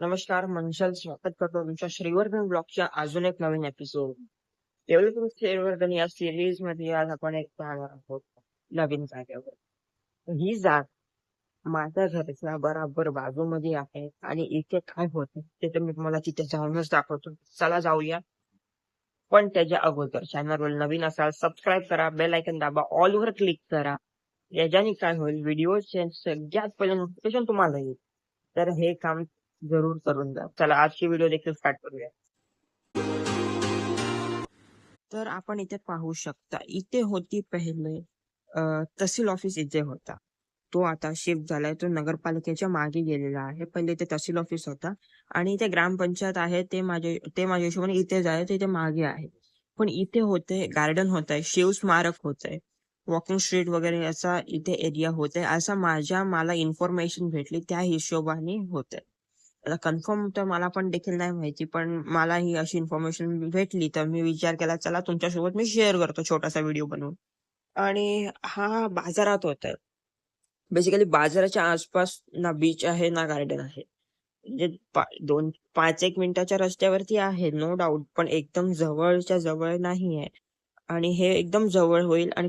नमस्कार मनशल स्वागत करतो तुमच्या श्रीवर्धन ब्लॉगच्या अजून एक नवीन एपिसोड डेव्हलपिंग श्रीवर्धन या सिरीजमध्ये आज आपण एक पाहणार आहोत नवीन जागेवर. ही जाग माझ्या घराच्या बराबर बाजूमध्ये आहे आणि इथे काय होत ते तर मी तुम्हाला तिथे जाऊनच दाखवतो. चला जाऊया. पण त्याच्या अगोदर चॅनलवर नवीन असाल सबस्क्राईब करा बेल आयकन दाबा ऑल वर क्लिक करा. याच्याने काय होईल व्हिडिओ सगळ्यात पहिले नोटिफिकेशन तुम्हाला येईल. तर हे काम जरूर करून द्या. चला आजची व्हिडिओ देखील स्टार्ट करूया. तर आपण इथे पाहू शकता इथे होती पहिले तहसील ऑफिस इथे होता. तो आता शिफ्ट झालाय तो नगरपालिकेच्या मागे गेलेला आहे. पहिले इथे तहसील ऑफिस होता आणि इथे ग्रामपंचायत आहे ते माझे ते माझ्या हिशोबाने इथे जाय ते इथे मागे आहे. पण इथे होते गार्डन होत आहे शिव स्मारक होत आहे वॉकिंग स्ट्रीट वगैरे याचा इथे एरिया होत आहे असा माझ्या मला इन्फॉर्मेशन भेटली त्या हिशोबाने होत आहे कन्फर्म तर मला पण देखील नाही माहिती पण मला ही अशी इन्फॉर्मेशन भेटली तर मी विचार केला चला तुमच्यासोबत मी शेअर करतो छोटासा व्हिडिओ बनवून. आणि हा बाजारात होता. बेसिकली बाजाराच्या आसपास ना बीच आहे ना गार्डन आहे. म्हणजे पा- दोन पाच एक मिनिटाच्या रस्त्यावरती आहे नो डाऊट पण एकदम जवळच्या जवळ नाही आहे आणि हे एकदम जवळ होईल आणि